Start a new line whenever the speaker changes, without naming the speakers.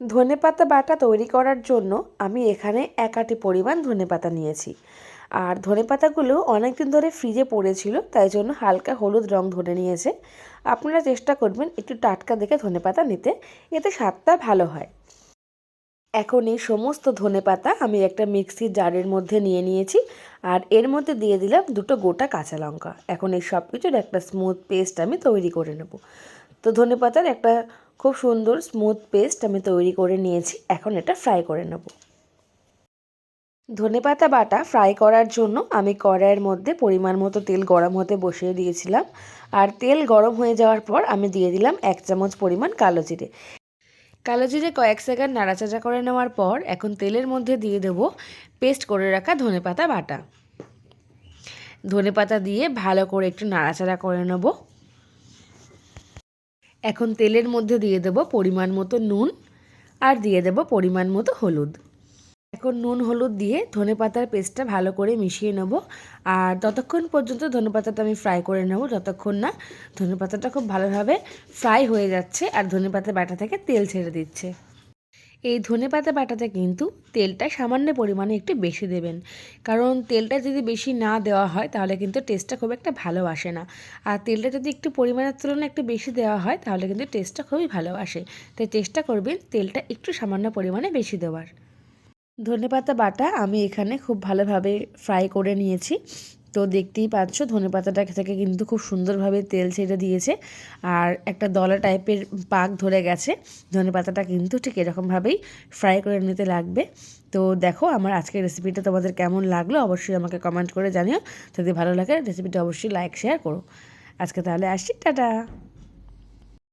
ধনেপাতা বাটা তৈরি করার জন্য আমি এখানে এক আটি পরিমাণ ধনেপাতা নিয়েছি। আর ধনেপাতাগুলো অনেক দিন ধরে ফ্রিজে পড়েছিল, তাই জন্য হালকা হলুদ রং ধরে নিয়েছে। আপনারা চেষ্টা করবেন একটু টাটকা দেখে ধনেপাতা নিতে, এতে স্বাদটা ভালো হয়। এখন এই সমস্ত ধনেপাতা আমি একটা মিক্সির জারের মধ্যে নিয়ে নিয়েছি, আর এর মধ্যে দিয়ে দিলাম দুটো গোটা কাঁচা লঙ্কা। এখন এই সব কিছুর একটা স্মুথ পেস্ট আমি তৈরি করে নেব। তো ধনেপাতার একটা খুব সুন্দর স্মুথ পেস্ট আমি তৈরি করে নিয়েছি, এখন এটা ফ্রাই করে নেব। ধনেপাতা বাটা ফ্রাই করার জন্য আমি কড়াইয়ের মধ্যে পরিমাণ মতো তেল গরম হতে বসিয়ে দিয়েছিলাম, আর তেল গরম হয়ে যাওয়ার পর আমি দিয়ে দিলাম এক চামচ পরিমাণ কালো জিরে। কালো জিরে কয়েক সেকেন্ড নাড়াচাড়া করে নেওয়ার পর এখন তেলের মধ্যে দিয়ে দেবো পেস্ট করে রাখা ধনেপাতা বাটা। ধনেপাতা দিয়ে ভালো করে একটু নাড়াচাড়া করে নেব। এখন তেলের মধ্যে দিয়ে দেবো পরিমাণ মতো নুন আর দিয়ে দেবো পরিমাণ মতো হলুদ। এখন নুন, হলুদ দিয়ে ধনে পাতার পেস্টটা ভালো করে মিশিয়ে নেব। আর ততক্ষণ পর্যন্ত ধনে পাতাটা আমি ফ্রাই করে নেব, যতক্ষণ না ধনে পাতাটা খুব ভালোভাবে ফ্রাই হয়ে যাচ্ছে আর ধনে পাতার বাটা থেকে তেল ছেড়ে দিচ্ছে। এই ধনেপাতা বাটাতে কিন্তু তেলটা সামান্য পরিমাণে একটু বেশি দেবেন। কারণ তেলটা যদি বেশি না দেওয়া হয়, তাহলে কিন্তু টেস্টটা খুব একটা ভালো আসে না। আর তেলটা যদি একটু পরিমাণের তুলনায় একটু বেশি দেওয়া হয়, তাহলে কিন্তু টেস্টটা খুবই ভালো আসে। তাই চেষ্টা করবেন তেলটা একটু সামান্য পরিমাণে বেশি দেওয়ার। ধনেপাতা বাটা আমি এখানে খুব ভালোভাবে ফ্রাই করে নিয়েছি। তো দেখতেই পাচ্ছ, ধনে পাতাটা থেকে কিন্তু খুব সুন্দরভাবে তেল ছেড়ে দিয়েছে। আর একটা দলা টাইপের পাক ধরে গেছে, ধনে পাতাটা কিন্তু ঠিক এরকমভাবেই ফ্রাই করে নিতে লাগবে। তো দেখো আমার আজকের রেসিপিটা তোমাদের কেমন লাগল, অবশ্যই আমাকে কমেন্ট করে জানিও। যদি ভালো লাগে রেসিপিটা অবশ্যই লাইক শেয়ার করো। আজকে তাহলে আসছি, টাটা!